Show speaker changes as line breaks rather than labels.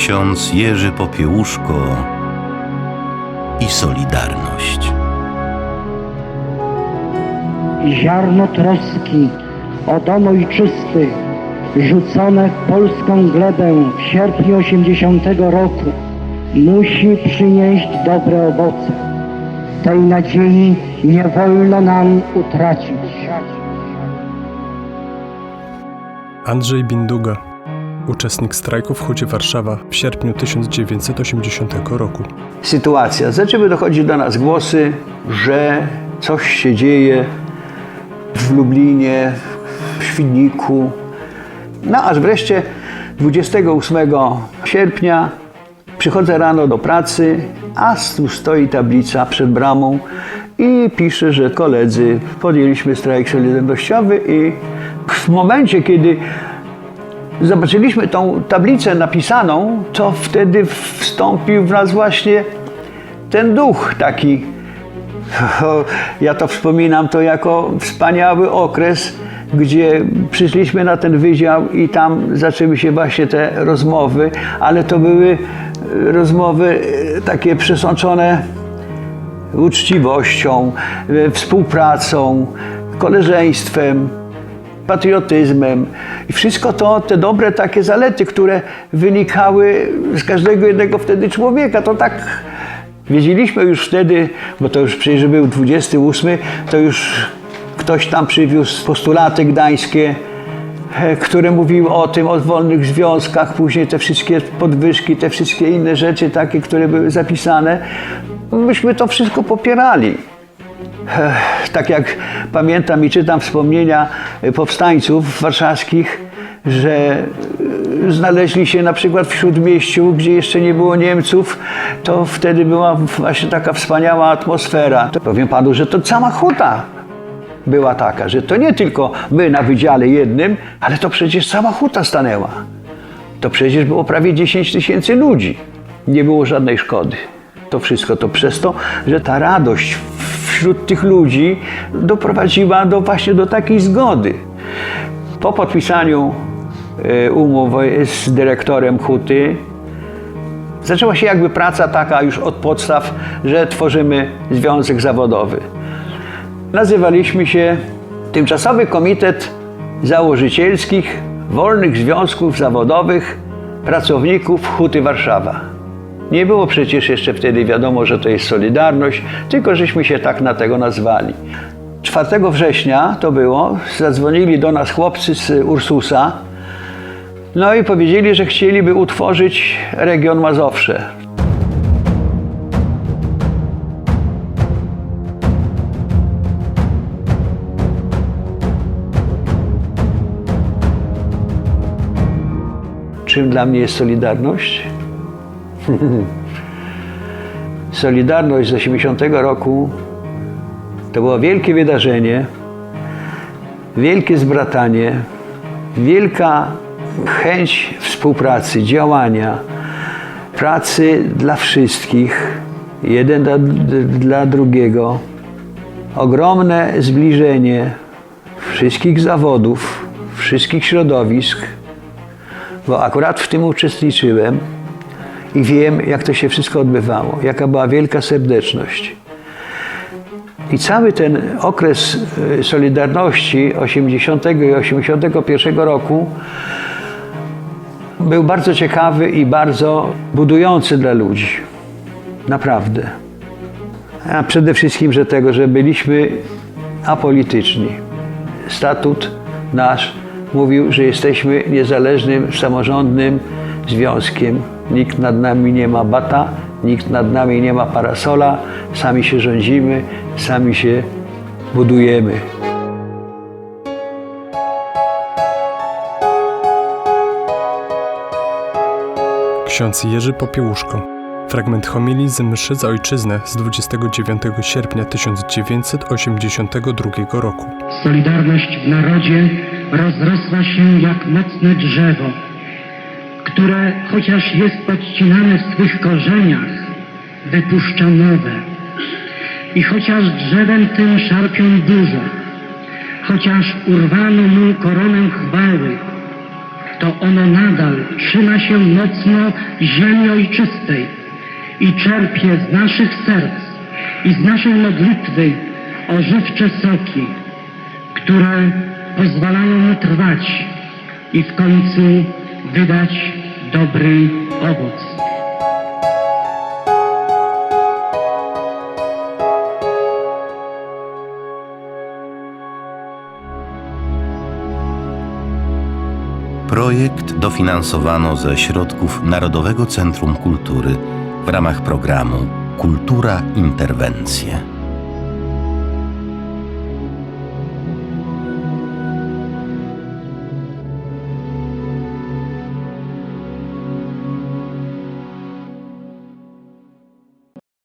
ksiądz Jerzy Popiełuszko i Solidarność.
i ziarno troski o dom ojczysty rzucone w polską glebę w sierpniu 80 roku musi przynieść dobre owoce. Tej nadziei nie wolno nam utracić.
Andrzej Binduga, uczestnik strajku w Hucie Warszawa w sierpniu 1980 roku.
sytuacja. Zaczęły dochodzić do nas głosy, że coś się dzieje w Lublinie, w Świdniku. No aż wreszcie 28 sierpnia przychodzę rano do pracy, a tu stoi tablica przed bramą i pisze, że koledzy podjęliśmy strajk solidarnościowy i w momencie, kiedy zobaczyliśmy tą tablicę napisaną, to wtedy wstąpił w nas właśnie ten duch taki. Ja to wspominam to jako wspaniały okres, gdzie przyszliśmy na ten wydział i tam zaczęły się właśnie te rozmowy, ale to były e, rozmowy e, takie przesączone uczciwością, e, współpracą, koleżeństwem, patriotyzmem i wszystko to, te dobre takie zalety, które wynikały z każdego jednego wtedy człowieka, to tak wiedzieliśmy już wtedy, bo to już przecież był 28, to już ktoś tam przywiózł postulaty gdańskie, e, które mówiły o tym, o wolnych związkach, później te wszystkie podwyżki, te wszystkie inne rzeczy takie, które były zapisane. Myśmy to wszystko popierali. Tak jak pamiętam i czytam wspomnienia e, powstańców warszawskich, że e, znaleźli się na przykład w Śródmieściu, gdzie jeszcze nie było Niemców, to wtedy była właśnie taka wspaniała atmosfera. To powiem panu, że to cała huta była taka, że to nie tylko my na wydziale jednym, ale to przecież cała huta stanęła. To przecież było prawie 10 tysięcy ludzi. Nie było żadnej szkody. To wszystko to przez to, że ta radość wśród tych ludzi doprowadziła do właśnie do takiej zgody. Po podpisaniu e, umowy z dyrektorem huty zaczęła się jakby praca taka już od podstaw, że tworzymy związek zawodowy. Nazywaliśmy się Tymczasowy Komitet Założycielskich Wolnych Związków Zawodowych Pracowników Huty Warszawa. Nie było przecież jeszcze wtedy wiadomo, że to jest Solidarność, tylko żeśmy się tak na tego nazwali. 4 września to było, zadzwonili do nas chłopcy z Ursusa, no i powiedzieli, że chcieliby utworzyć region Mazowsze. Czym dla mnie jest Solidarność? Solidarność z 80 roku to było wielkie wydarzenie, wielkie zbratanie, wielka chęć współpracy, działania, pracy dla wszystkich, jeden dla, dla drugiego, ogromne zbliżenie wszystkich zawodów, wszystkich środowisk, bo akurat w tym uczestniczyłem i wiem, jak to się wszystko odbywało, jaka była wielka serdeczność. I cały ten okres y, Solidarności 80 i 81 roku był bardzo ciekawy i bardzo budujący dla ludzi. Naprawdę. A przede wszystkim, że tego, że byliśmy apolityczni. Statut nasz mówił, że jesteśmy niezależnym, samorządnym związkiem. Nikt nad nami nie ma bata, nikt nad nami nie ma parasola, sami się rządzimy, sami się budujemy.
Ksiądz Jerzy Popiełuszko. Fragment homilii z mszy za ojczyznę z 29 sierpnia 1982 roku.
Solidarność w narodzie rozrosła się jak mocne drzewo, które chociaż jest podcinane w swych korzeniach, wypuszcza nowe. I chociaż drzewem tym szarpią burze, chociaż urwano mu koronę chwały, to ono nadal trzyma się mocno ziemi ojczystej i czerpie z naszych serc i z naszej modlitwy ożywcze soki, które pozwalają mu trwać i w końcu wydać dobry owoc.
Projekt dofinansowano ze środków Narodowego Centrum Kultury w ramach programu Kultura Interwencje.